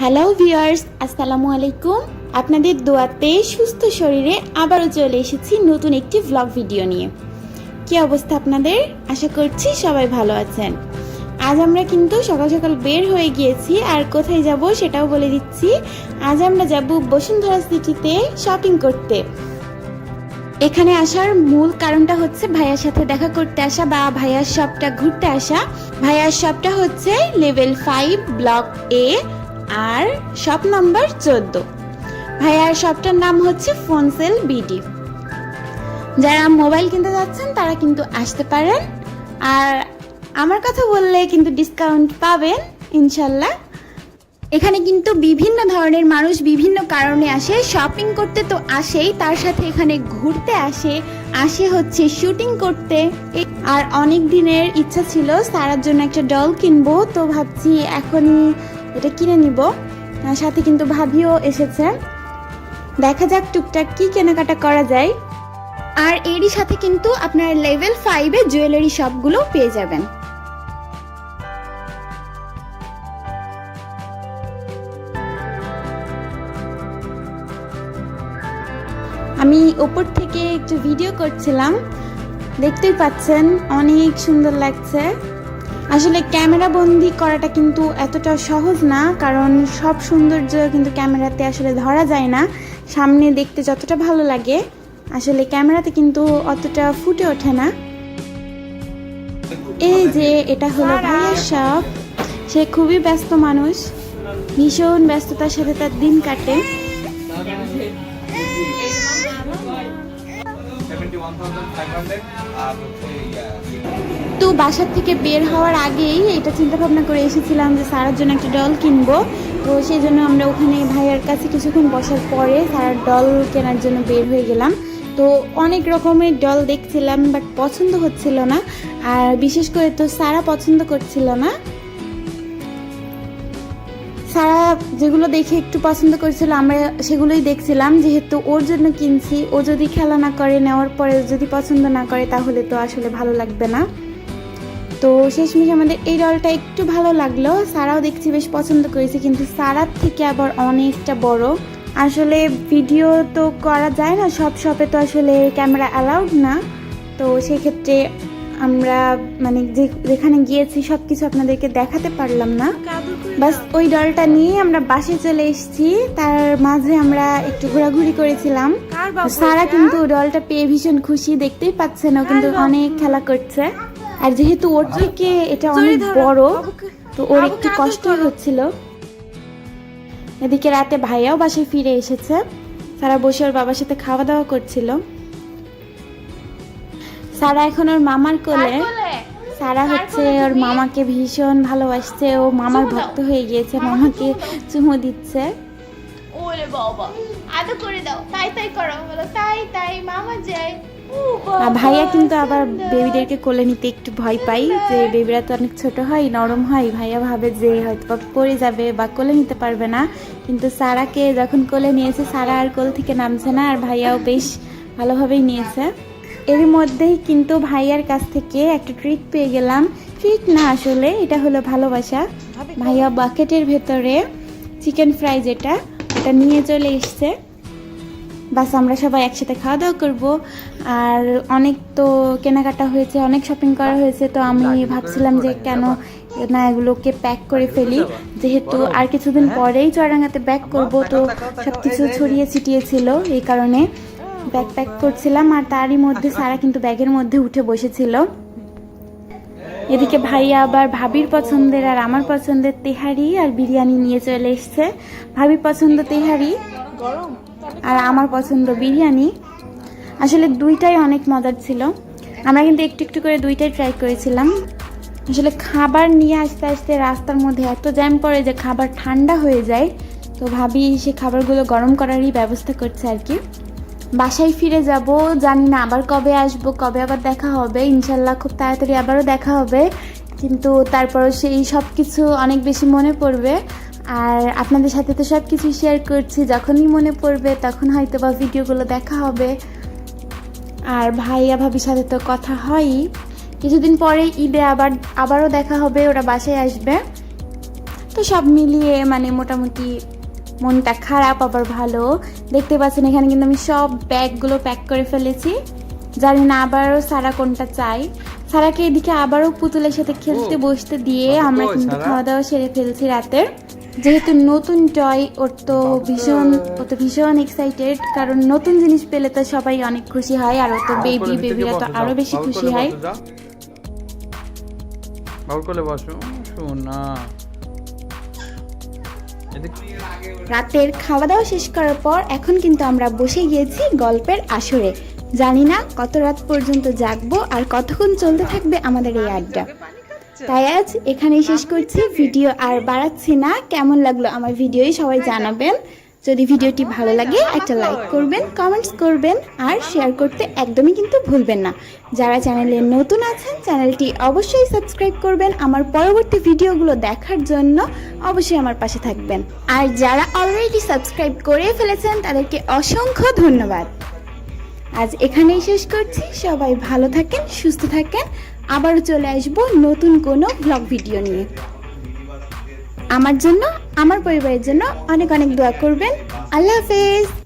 Hello viewers আসসালামু আলাইকুম আপনাদের দোয়াতে সুস্থ শরীরে আবারও চলে এসেছি নতুন একটি ভ্লগ ভিডিও নিয়ে। কি অবস্থা আপনাদের? আশা করছি সবাই ভালো আছেন। আজ আমরা কিন্তু সকাল সকাল বের হয়ে গিয়েছি। আর কোথায় যাব সেটাও বলে দিচ্ছি। আজ আমরা যাব বসুন্ধরা সিটিতে শপিং করতে। এখানে আসার মূল কারণটা হচ্ছে ভাইয়ার সাথে দেখা করতে আসা বা ভাইয়ার শপটা ঘুরতে আসা। ভাইয়ার শপটা হচ্ছে লেভেল ফাইভ ব্লক এ আর শপ নাম্বার চোদ্দ। ভাইয়ার শপটার নাম হচ্ছে ফোনসেল বিডি। যারা মোবাইল কিনতে যাচ্ছেন, তারা কিন্তু আসতে পারেন। আর আমার কথা বললে কিন্তু ডিসকাউন্ট পাবেন, ইনশাল্লাহ। এখানে কিন্তু বিভিন্ন ধরনের মানুষ বিভিন্ন কারণে আসে। শপিং করতে তো আসেই, তার সাথে এখানে ঘুরতে আসে আসে হচ্ছে শুটিং করতে। আর অনেক দিনের ইচ্ছা ছিল সারার জন্য একটা ডল কিনবো, তো ভাবছি এখনই এটা কিনে নিব। সাথে কিন্তু ভাবিও এসেছে। দেখা যাক টুকটাক কি কেনাকাটা করা যায়। আর এরই সাথে কিন্তু আপনার লেভেল ফাইভে জুয়েলারি শপগুলো পেয়ে যাবেন। আমি উপর থেকে একটু ভিডিও করছিলাম। দেখতেই পাচ্ছেন, অনেক সুন্দর লাগছে। আসলে ক্যামেরা বন্দি করাটা কিন্তু এতটা সহজ না কারণ সব সৌন্দর্য কিন্তু ক্যামেরাতে আসলে ধরা যায় না। সামনে দেখতে যতটা ভালো লাগে আসলে ক্যামেরাতে কিন্তু অতটা ফুটে ওঠে না। এই যে এটা হলো ভাইয়ের শপ সে খুবই ব্যস্ত মানুষ। ভীষণ ব্যস্ততার সাথে তার দিন কাটে। আর তো বাসার থেকে বের হওয়ার আগেই এটা চিন্তা ভাবনা করে এসেছিলাম যে সারার জন্য একটা ডল কিনবো। তো সেই জন্য আমরা ওখানে ভাইয়ার কাছে কিছুক্ষণ বসার পরে সারার ডল কেনার জন্য বের হয়ে গেলাম। তো অনেক রকমের ডল দেখছিলাম, বাট পছন্দ হচ্ছিল না। আর বিশেষ করে তো সারা পছন্দ করছিল না। সারা যেগুলো দেখে একটু পছন্দ করেছিল, আমরা সেগুলোই দেখছিলাম। যেহেতু ওর জন্য কিনছি, ও যদি খেলা না করে, নেওয়ার পরে যদি পছন্দ না করে, তাহলে তো আসলে ভালো লাগবে না। তো শেষমেশ আমাদের এই ডলটা একটু ভালো লাগল। সারাও দেখছি বেশ পছন্দ করেছে কিন্তু সারার থেকে আবার অনেকটা বড়। আসলে ভিডিও তো করা যায় না সব শপে তো আসলে ক্যামেরা অ্যালাউড না। তো সেক্ষেত্রে আমরা মানে যে- যেখানে গিয়েছি সব কিছু আপনাদেরকে দেখাতে পারলাম না। বাস ওই ডলটা নিয়ে আমরা বাসে চলে এসেছি তার মাঝে আমরা একটু ঘোরাঘুরি করেছিলাম। সারা কিন্তু ডলটা পেয়ে ভীষণ খুশি দেখতেই পাচ্ছেন ও কিন্তু অনেক খেলা করছে। আর যেহেতু ওর থেকে এটা অনেক বড় তো ওর একটু কষ্টই হচ্ছিল। এদিকে রাতে ভাইয়াও বাসায় ফিরে এসেছে। সারা বসে ওর বাবার সাথে খাওয়া দাওয়া করছিল। সারা এখন ওর মামার কোলে। সারা হচ্ছে ওর মামাকে ভীষণ ভালোবাসছে। ও মামার ভক্ত হয়ে গিয়েছে মামাকে চুমু দিচ্ছে। ওরে বাবা আদো করে দাও। তাই তাই করো। বলো তাই তাই মামা বাবা, ভাইয়া কিন্তু আবার বেবিদেরকে কোলে নিতে একটু ভয় পাই যে বেবিরা তো অনেক ছোট হয়, নরম হয়। ভাইয়া ভাবে যে হয়তো পড়ে যাবে বা কোলে নিতে পারবে না। কিন্তু সারাকে যখন কোলে নিয়েছে, সারা আর কোল থেকে নামছে না। আর ভাইয়াও বেশ ভালোভাবেই নিয়েছে। এর মধ্যেই কিন্তু ভাইয়ার কাছ থেকে একটা ট্রিট পেয়ে গেলাম। ট্রিট না আসলে, এটা হলো ভালোবাসা। ভাইয়া বাকেটের ভেতরে চিকেন ফ্রাই যেটা, ওটা নিয়ে চলে এসছে। বাস আমরা সবাই একসাথে খাওয়া দাওয়া করব। আর অনেক তো কেনাকাটা হয়েছে, অনেক শপিং করা হয়েছে, তো আমি ভাবছিলাম যে কেন না এগুলোকে প্যাক করে ফেলি। যেহেতু আর কিছুদিন পরেই চুয়াডাঙ্গাতে ব্যাক করব, তো সব কিছু ছড়িয়ে ছিটিয়ে ছিল এই কারণে ব্যাগ প্যাক করছিলাম। আর তারই মধ্যে সারা কিন্তু ব্যাগের মধ্যে উঠে বসেছিল। এদিকে ভাইয়া আবার ভাবির পছন্দের আর আমার পছন্দের তেহারি আর বিরিয়ানি নিয়ে চলে এসছে। ভাবির পছন্দ তেহারি? আর আমার পছন্দ বিরিয়ানি। আসলে দুইটাই অনেক মজার ছিল। আমরা কিন্তু একটু একটু করে দুইটাই ট্রাই করেছিলাম। আসলে খাবার নিয়ে আসতে আসতে রাস্তার মধ্যে এত জ্যাম পড়ে যে খাবার ঠান্ডা হয়ে যায়, তো ভাবি সে খাবারগুলো গরম করারই ব্যবস্থা করছে আর কি। বাসায় ফিরে যাব, জানি না আবার কবে আসব, কবে আবার দেখা হবে, ইনশাল্লাহ খুব তাড়াতাড়ি আবারও দেখা হবে। কিন্তু তারপরও সেই সব কিছু অনেক বেশি মনে পড়বে। আর আপনাদের সাথে তো সব কিছু শেয়ার করছি। যখনই মনে পড়বে তখন হয়তো বা ভিডিওগুলো দেখা হবে। আর ভাইয়া ভাবির সাথে তো কথা হয়ই। কিছুদিন পরে ঈদে আবার আবারও দেখা হবে ওরা বাসায় আসবে। তো সব মিলিয়ে মানে মোটামুটি মনটা খারাপ আবার ভালো। দেখতে পাচ্ছেন এখানে কিন্তু আমি সব ব্যাগগুলো প্যাক করে ফেলেছি। জানি না আবারও সারা কোনটা চাই। সারাকে এদিকে আবারও পুতুলের সাথে খেলতে বসতে দিয়ে আমরা কিন্তু খাওয়া দাওয়া সেরে ফেলছি রাতের। যেহেতু নতুন টয় ওর তো ভীষণ ও তো ভীষণ এক্সাইটেড কারণ নতুন জিনিস পেলে তো সবাই অনেক খুশি হয় আর ও তো বেবি বেবিরা তো আরও বেশি খুশি হয়। যাও। বসো এদিকে রাতের খাওয়া দাওয়া শেষ করার পর এখন কিন্তু আমরা বসে গিয়েছি গল্পের আসরে। জানি না কত রাত পর্যন্ত জাগবো আর কতক্ষণ চলতে থাকবে আমাদের এই আড্ডা। তাই আজ এখানেই শেষ করছি। ভিডিও আর বাড়াচ্ছি না। কেমন লাগল আমার ভিডিওই সবাই জানাবেন। যদি ভিডিওটি ভালো লাগে একটা লাইক করবেন কমেন্টস করবেন আর শেয়ার করতে একদমই কিন্তু ভুলবেন না। যারা চ্যানেলে নতুন আছেন চ্যানেলটি অবশ্যই সাবস্ক্রাইব করবেন। আমার পরবর্তী ভিডিওগুলো দেখার জন্য অবশ্যই আমার পাশে থাকবেন। আর যারা অলরেডি সাবস্ক্রাইব করে ফেলেছেন তাদেরকে অসংখ্য ধন্যবাদ। আজ এখানেই শেষ করছি। সবাই ভালো থাকেন সুস্থ থাকেন। আবারও চলে আসব নতুন কোনো ব্লগ ভিডিও নিয়ে। আমার জন্য, আমার পরিবারের জন্য অনেক অনেক দোয়া করবেন। আল্লাহ হাফেজ।